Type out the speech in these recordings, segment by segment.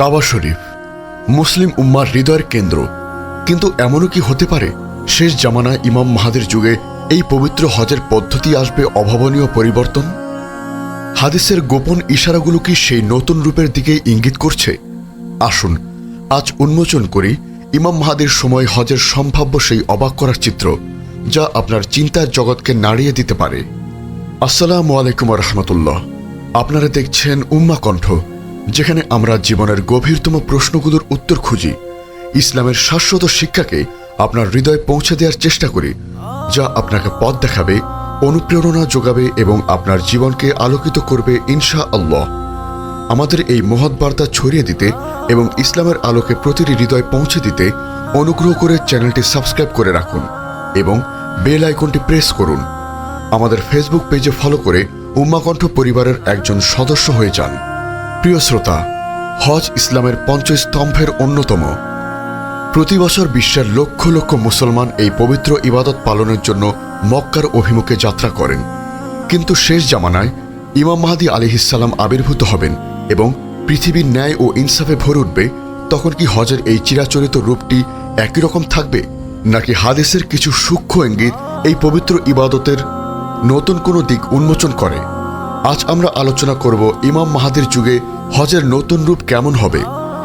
কাবা শরীফ, মুসলিম উম্মার হৃদয়ের কেন্দ্র। কিন্তু এমনও কি হতে পারে? শেষ জামানায় ইমাম মাহাদের যুগে এই পবিত্র হজের পদ্ধতি আসবে অভাবনীয় পরিবর্তন? হাদিসের গোপন ইশারাগুলো কি সেই নতুন রূপের দিকে ইঙ্গিত করছে? আসুন, আজ উন্মোচন করি ইমাম মাহাদের সময় হজের সম্ভাব্য সেই অবাক করার চিত্র, যা আপনার চিন্তার জগৎকে নাড়িয়ে দিতে পারে। আসসালামু আলাইকুম রহমতুল্লাহ। আপনারা দেখছেন উম্মা কণ্ঠ যেখানে আমরা জীবনের গভীরতম প্রশ্নগুলোর উত্তর খুঁজি, ইসলামের শাশ্বত শিক্ষাকে আপনার হৃদয়ে পৌঁছে দেওয়ার চেষ্টা করি, যা আপনাকে পথ দেখাবে, অনুপ্রেরণা যোগাবে এবং আপনার জীবনকে আলোকিত করবে ইনশা আল্লাহ আমাদের এই মহৎ বার্তা ছড়িয়ে দিতে এবং ইসলামের আলোকে প্রতিটি হৃদয় পৌঁছে দিতে অনুগ্রহ করে চ্যানেলটি সাবস্ক্রাইব করে রাখুন এবং বেল আইকনটি প্রেস করুন। আমাদের ফেসবুক পেজে ফলো করে উম্মাকণ্ঠ পরিবারের একজন সদস্য হয়ে যান। প্রিয় শ্রোতা, হজ ইসলামের পঞ্চস্তম্ভের অন্যতম। প্রতি বছর বিশ্বের লক্ষ লক্ষ মুসলমান এই পবিত্র ইবাদত পালনের জন্য মক্কার অভিমুখে যাত্রা করেন। কিন্তু শেষ জামানায় ইমাম মাহাদি আলিহিসাল্লাম আবির্ভূত হবেন এবং পৃথিবীর ন্যায় ও ইনসাফে ভরে উঠবে, তখন কি হজের এই চিরাচরিত রূপটি একই রকম থাকবে? নাকি হাদিসের কিছু সূক্ষ্ম ইঙ্গিত এই পবিত্র ইবাদতের নতুন কোনো দিক উন্মোচন করে? আজ আমরা আলোচনা করব ইমাম মাহাদির যুগে হজের নতুন রূপ কেমন হবে?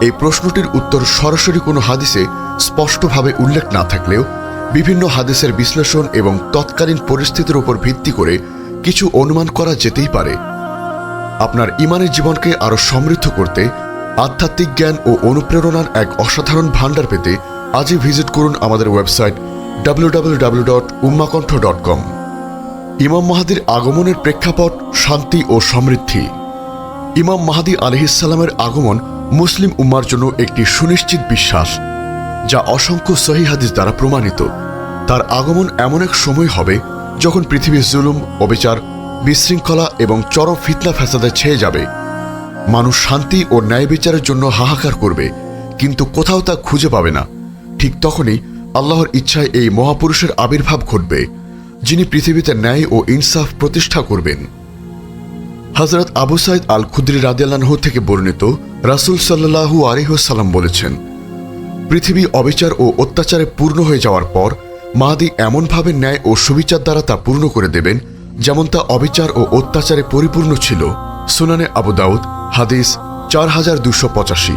এই প্রশ্নটির উত্তর সরাসরি কোনো হাদিসে স্পষ্টভাবে উল্লেখ না থাকলেও বিভিন্ন হাদিসের বিশ্লেষণ এবং তৎকালীন পরিস্থিতির উপর ভিত্তি করে কিছু অনুমান করা যেতেই পারে। আপনার ইমানের জীবনকে আরও সমৃদ্ধ করতে আধ্যাত্মিক জ্ঞান ও অনুপ্রেরণার এক অসাধারণ ভাণ্ডার পেতে আজই ভিজিট করুন আমাদের ওয়েবসাইট www.ummakontho.com ইমাম মাহাদির আগমনের প্রেক্ষাপট শান্তি ও সমৃদ্ধি। ইমাম মাহাদি আলহিসাল্লামের আগমন মুসলিম উম্মার জন্য একটি সুনিশ্চিত বিশ্বাস, যা অসংখ্য সহি হাদিস দ্বারা প্রমাণিত। তার আগমন এমন এক সময় হবে যখন পৃথিবীর জুলুম, অবিচার, বিশৃঙ্খলা এবং চরম ফিতনা ফ্যাসাদে ছেয়ে যাবে। মানুষ শান্তি ও ন্যায় বিচারের জন্য হাহাকার করবে, কিন্তু কোথাও তা খুঁজে পাবে না। ঠিক তখনই আল্লাহর ইচ্ছায় এই মহাপুরুষের আবির্ভাব ঘটবে। যিনি পৃথিবীতে ন্যায় ও ইনসাফ প্রতিষ্ঠা করবেন। হজরত আবু সাইদ আল খুদ্রি রাদিয়াল্লাহ থেকে বর্ণিত রাসুল সাল্লাহু আলিহাল্লাম বলেছেন, পৃথিবী অবিচার ও অত্যাচারে পূর্ণ হয়ে যাওয়ার পর মাহাদি এমনভাবে ন্যায় ও সুবিচার দ্বারা তা পূর্ণ করে দেবেন, যেমন তা অবিচার ও অত্যাচারে পরিপূর্ণ ছিল। সুনানে আবু দাউদ, হাদিস চার হাজার দুশো পঁচাশি।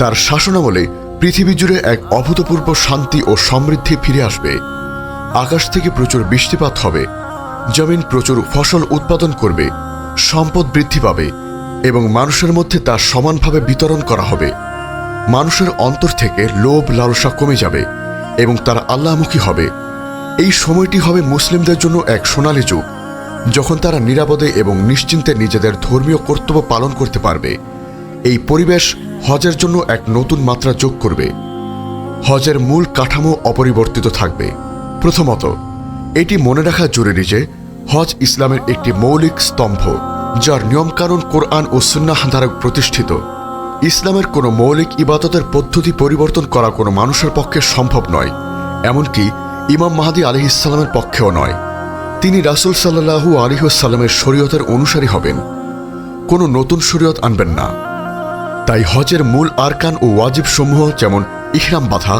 তার শাসনামলে পৃথিবী জুড়ে এক অভূতপূর্ব শান্তি ও সমৃদ্ধি ফিরে আসবে। আকাশ থেকে প্রচুর বৃষ্টিপাত হবে। জমিন প্রচুর ফসল উৎপাদন করবে, সম্পদ বৃদ্ধি পাবে এবং মানুষের মধ্যে তা সমানভাবে বিতরণ করা হবে। মানুষের অন্তর থেকে লোভ লালসা কমে যাবে এবং তারা আল্লাহমুখী হবে। এই সময়টি হবে মুসলিমদের জন্য এক সোনালী যুগ, যখন তারা নিরাপদে এবং নিশ্চিন্তে নিজেদের ধর্মীয় কর্তব্য পালন করতে পারবে। এই পরিবেশ হজের জন্য এক নতুন মাত্রা যোগ করবে। হজের মূল কাঠামো অপরিবর্তিত থাকবে। প্রথমত, এটি মনে রাখা জরুরি যে হজ ইসলামের একটি মৌলিক স্তম্ভ, যার নিয়মকানুন কোরআন ও সুন্নাহ দ্বারা প্রতিষ্ঠিত। ইসলামের কোনো মৌলিক ইবাদতের পদ্ধতি পরিবর্তন করা কোনো মানুষের পক্ষে সম্ভব নয়, এমনকি ইমাম মাহাদি আলি ইসলামের পক্ষেও নয়। তিনি রাসুল সাল্লাহু আলিহাসাল্লামের শরীয়তের অনুসারী হবেন। কোনো নতুন শরীয়ত আনবেন না। তাই হজের মূল আরকান ও ওয়াজিব সমূহ যেমন ইহরাম বাঁধা,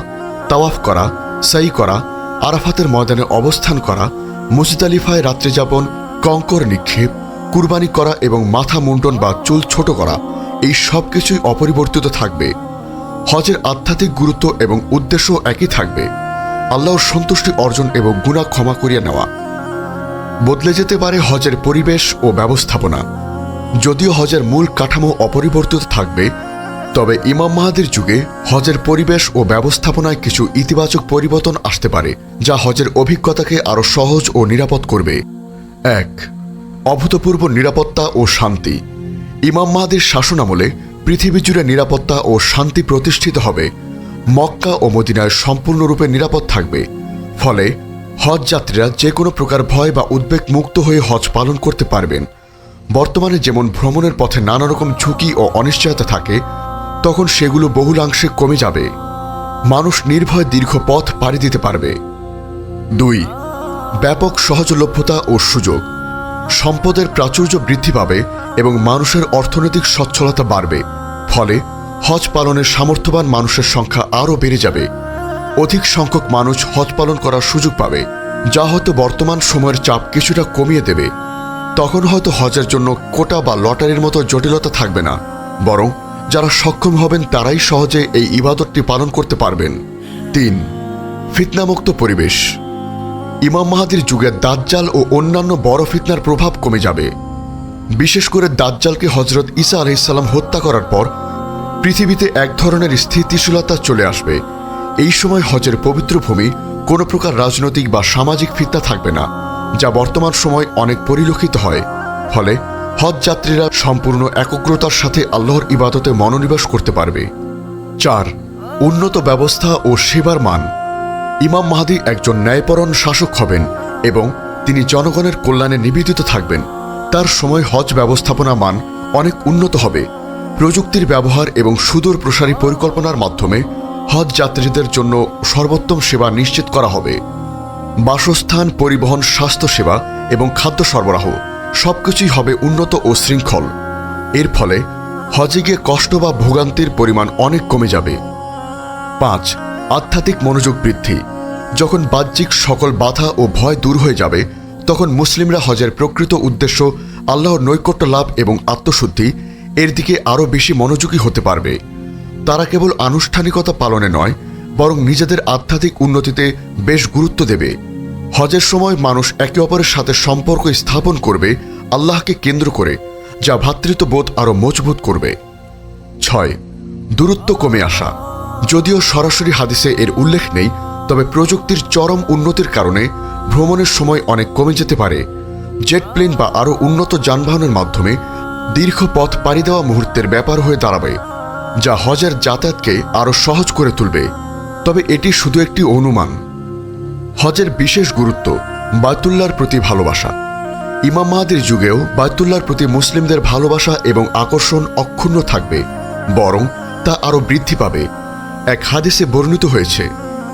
তাওয়াফ করা, সাই করা আরাফাতের ময়দানে অবস্থান করা মুজিদালিফায় রাত্রিযাপন কঙ্কর নিক্ষেপ, কুরবানি করা এবং মাথা মুন্ডন বা চুল ছোট করা, এই সব কিছুই অপরিবর্তিত থাকবে। হজের আধ্যাত্মিক গুরুত্ব এবং উদ্দেশ্য একই থাকবে। আল্লাহর সন্তুষ্টি অর্জন এবং গুণা ক্ষমা করিয়ে নেওয়া। বদলে যেতে পারে হজের পরিবেশ ও ব্যবস্থাপনা। যদিও হজের মূল কাঠামো অপরিবর্তিত থাকবে তবে ইমাম মাহাদির যুগে হজের পরিবেশ ও ব্যবস্থাপনায় কিছু ইতিবাচক পরিবর্তন আসতে পারে, যা হজের অভিজ্ঞতাকে আরও সহজ ও নিরাপদ করবে। এক, অভূতপূর্ব নিরাপত্তা ও শান্তি। ইমাম মাহাদির শাসনামলে পৃথিবী জুড়ে নিরাপত্তা ও শান্তি প্রতিষ্ঠিত হবে। মক্কা ও মদিনায় সম্পূর্ণরূপে নিরাপদ থাকবে। ফলে হজ যাত্রীরা যে কোনো প্রকার ভয় বা উদ্বেগ মুক্ত হয়ে হজ পালন করতে পারবেন। বর্তমানে যেমন ভ্রমণের পথে নানা রকম ঝুঁকি ও অনিশ্চয়তা থাকে তখন সেগুলো বহুলাংশে কমে যাবে। মানুষ নির্ভয় দীর্ঘ পথ পাড়ি দিতে পারবে। দুই, ব্যাপক সহজলভ্যতা ও সুযোগ। সম্পদের প্রাচুর্য বৃদ্ধি পাবে এবং মানুষের অর্থনৈতিক সচ্ছলতা বাড়বে। ফলে হজ পালনের সামর্থ্যবান মানুষের সংখ্যা আরও বেড়ে যাবে। অধিক সংখ্যক মানুষ হজ পালন করার সুযোগ পাবে, যা হয়তো বর্তমান সময়ের চাপ কিছুটা কমিয়ে দেবে। তখন হয়তো হজের জন্য কোটা বা লটারির মতো জটিলতা থাকবে না, বরং যারা সক্ষম হবেন তারাই সহজে এই ইবাদতটি পালন করতে পারবেন। তিন, ফিতনামুক্ত পরিবেশ। ইমাম মাহাদির যুগে দাজ্জাল ও অন্যান্য বড় ফিতনার প্রভাব কমে যাবে। বিশেষ করে দাজ্জালকে হজরত ঈসা আলহিসাল্লাম হত্যা করার পর পৃথিবীতে এক ধরনের স্থিতিশীলতা চলে আসবে। এই সময় হজের পবিত্র ভূমি কোনো প্রকার রাজনৈতিক বা সামাজিক ফিতনা থাকবে না, যা বর্তমান সময় অনেক পরিলক্ষিত হয়। ফলে হজ যাত্রীরা সম্পূর্ণ একগ্রতার সাথে আল্লাহর ইবাদতে মনোনিবেশ করতে পারবে। চার, উন্নত ব্যবস্থা ও সেবার মান। ইমাম মাহাদি একজন ন্যায়পরণ শাসক হবেন এবং তিনি জনগণের কল্যাণে নিবেদিত থাকবেন। তার সময় হজ ব্যবস্থাপনা মান অনেক উন্নত হবে। প্রযুক্তির ব্যবহার এবং সুদূর প্রসারী পরিকল্পনার মাধ্যমে হজ যাত্রীদের জন্য সর্বোত্তম সেবা নিশ্চিত করা হবে। বাসস্থান, পরিবহন, স্বাস্থ্যসেবা এবং খাদ্য সরবরাহ। সবকিছুই হবে উন্নত ও শৃঙ্খল। এর ফলে হজে গিয়ে কষ্ট বা ভোগান্তির পরিমাণ অনেক কমে যাবে। পাঁচ, আধ্যাত্মিক মনোযোগ বৃদ্ধি। যখন বাহ্যিক সকল বাধা ও ভয় দূর হয়ে যাবে, তখন মুসলিমরা হজের প্রকৃত উদ্দেশ্য আল্লাহর নৈকট্য লাভ এবং আত্মশুদ্ধি এর দিকে আরও বেশি মনোযোগী হতে পারবে। তারা কেবল আনুষ্ঠানিকতা পালনে নয়, বরং নিজেদের আধ্যাত্মিক উন্নতিতে বেশ গুরুত্ব দেবে। হজের সময় মানুষ একে অপরের সাথে সম্পর্ক স্থাপন করবে, আল্লাহকে কেন্দ্র করে, যা ভ্রাতৃত্ববোধ আরও মজবুত করবে। ছয়, দূরত্ব কমে আসা। যদিও সরাসরি হাদিসে এর উল্লেখ নেই, তবে প্রযুক্তির চরম উন্নতির কারণে ভ্রমণের সময় অনেক কমে যেতে পারে। জেট প্লেন বা আরও উন্নত যানবাহনের মাধ্যমে দীর্ঘ পথ পাড়ি দেওয়া মুহূর্তের ব্যাপার হয়ে দাঁড়াবে, যা হজের যাতায়াতকে আরও সহজ করে তুলবে। তবে এটি শুধু একটি অনুমান। হজের বিশেষ গুরুত্ব বায়তুল্লার প্রতি ভালোবাসা। ইমাম মাহাদির যুগেও বায়তুল্লার প্রতি মুসলিমদের ভালোবাসা এবং আকর্ষণ অক্ষুণ্ণ থাকবে, বরং তা আরও বৃদ্ধি পাবে। এক হাদিসে বর্ণিত হয়েছে,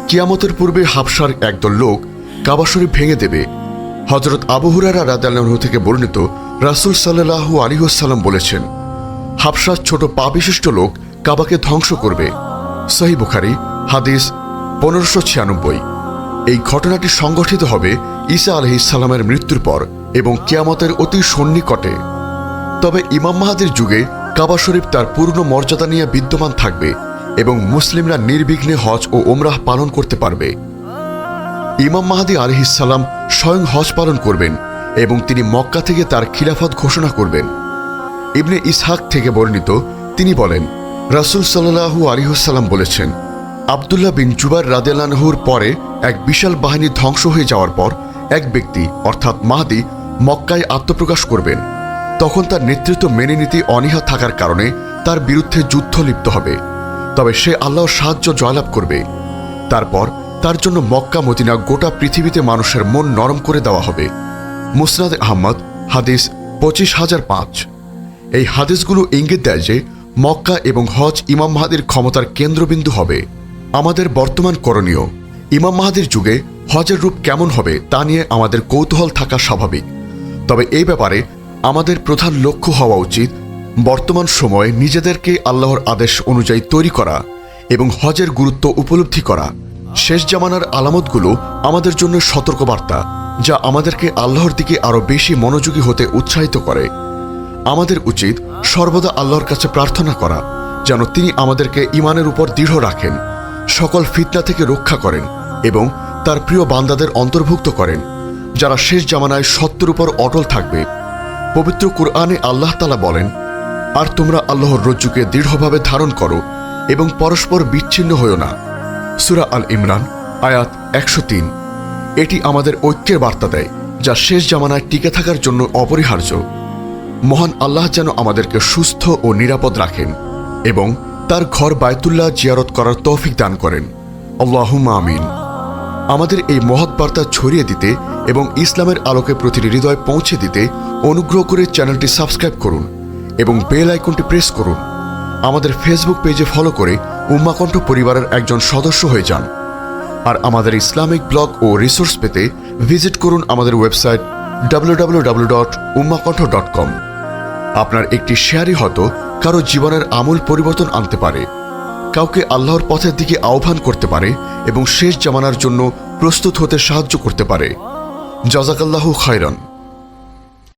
কিয়ামতের পূর্বে হাবসার একদল লোক কাবা শরীফ ভেঙে দেবে। হজরত আবু হুরারা রাদাল্লাহ থেকে বর্ণিত রাসুল সাল্লাহু আলিহাসাল্লাম বলেছেন হাবসার ছোট পা বিশিষ্ট লোক কাবাকে ধ্বংস করবে। সহি বুখারি, হাদিস পনেরোশো ছিয়ানব্বই। এই ঘটনাটি সংগঠিত হবে ঈসা আলহিসাল্লামের মৃত্যুর পর এবং কিয়ামতের অতি সন্নিকটে। তবে ইমাম মাহাদির যুগে কাবা শরীফ তার পূর্ণ মর্যাদা নিয়ে বিদ্যমান থাকবে এবং মুসলিমরা নির্বিঘ্নে হজ ও ওমরাহ পালন করতে পারবে। ইমাম মাহাদি আলহিসাল্লাম স্বয়ং হজ পালন করবেন এবং তিনি মক্কা থেকে তার খিলাফত ঘোষণা করবেন। ইবনে ইসহাক থেকে বর্ণিত তিনি বলেন, রাসুল সাল্লাহু আলিহসাল্লাম বলেছেন আবদুল্লাহ বিন জুবার রাদেলানহুর পরে এক বিশাল বাহিনী ধ্বংস হয়ে যাওয়ার পর এক ব্যক্তি, অর্থাৎ মাহাদি, মক্কায় আত্মপ্রকাশ করবেন। তখন তার নেতৃত্ব মেনে নিতে অনীহা থাকার কারণে তার বিরুদ্ধে যুদ্ধ লিপ্ত হবে। তবে সে আল্লাহর সাহায্য জয়লাভ করবে। তারপর তার জন্য মক্কা মদিনা গোটা পৃথিবীতে মানুষের মন নরম করে দেওয়া হবে। মুসনাদ আহমদ, হাদিস পঁচিশ হাজার পাঁচ। এই হাদিসগুলো ইঙ্গিত দেয় যে মক্কা এবং হজ ইমাম মাহাদির ক্ষমতার কেন্দ্রবিন্দু হবে। আমাদের বর্তমান করণীয়। ইমাম মাহাদির যুগে হজের রূপ কেমন হবে তা নিয়ে আমাদের কৌতূহল থাকা স্বাভাবিক। তবে এই ব্যাপারে আমাদের প্রধান লক্ষ্য হওয়া উচিত বর্তমান সময়ে নিজেদেরকে আল্লাহর আদেশ অনুযায়ী তৈরি করা এবং হজের গুরুত্ব উপলব্ধি করা। শেষ জামানার আলামতগুলো আমাদের জন্য সতর্কবার্তা, যা আমাদেরকে আল্লাহর দিকে আরও বেশি মনোযোগী হতে উৎসাহিত করে। আমাদের উচিত সর্বদা আল্লাহর কাছে প্রার্থনা করা, যেন তিনি আমাদেরকে ইমানের উপর দৃঢ় রাখেন। সকল ফিতনা থেকে রক্ষা করেন এবং তার প্রিয় বান্দাদের অন্তর্ভুক্ত করেন, যারা শেষ জামানায় সত্যের উপর অটল থাকবে। পবিত্র কুরআনে আল্লাহ তালা বলেন, আর তোমরা আল্লাহর রজ্জুকে দৃঢ়ভাবে ধারণ করো এবং পরস্পর বিচ্ছিন্ন হও না। সুরা আল ইমরান, আয়াত একশো তিন। এটি আমাদের ঐক্যের বার্তা দেয়, যা শেষ জামানায় টিকে থাকার জন্য অপরিহার্য। মহান আল্লাহ যেন আমাদেরকে সুস্থ ও নিরাপদ রাখেন এবং তার ঘর বায়তুল্লাহ জিয়ারত করার তৌফিক দান করেন। আল্লাহুম্মা আমিন। আমাদের এই মহৎ বার্তা ছড়িয়ে দিতে এবং ইসলামের আলোকে প্রতিটি হৃদয় পৌঁছে দিতে অনুগ্রহ করে চ্যানেলটি সাবস্ক্রাইব করুন এবং বেল আইকনটি প্রেস করুন। আমাদের ফেসবুক পেজে ফলো করে উম্মাকণ্ঠ পরিবারের একজন সদস্য হয়ে যান। আর আমাদের ইসলামিক ব্লগ ও রিসোর্স পেতে ভিজিট করুন আমাদের ওয়েবসাইট www.ummakontho.com আপনার একটি শেয়ারই হয়তো কারও জীবনের আমূল পরিবর্তন আনতে পারে, কাউকে আল্লাহর পথের দিকে আহ্বান করতে পারে এবং শেষ জামানার জন্য প্রস্তুত হতে সাহায্য করতে পারে। জজাকাল্লাহ খায়রান।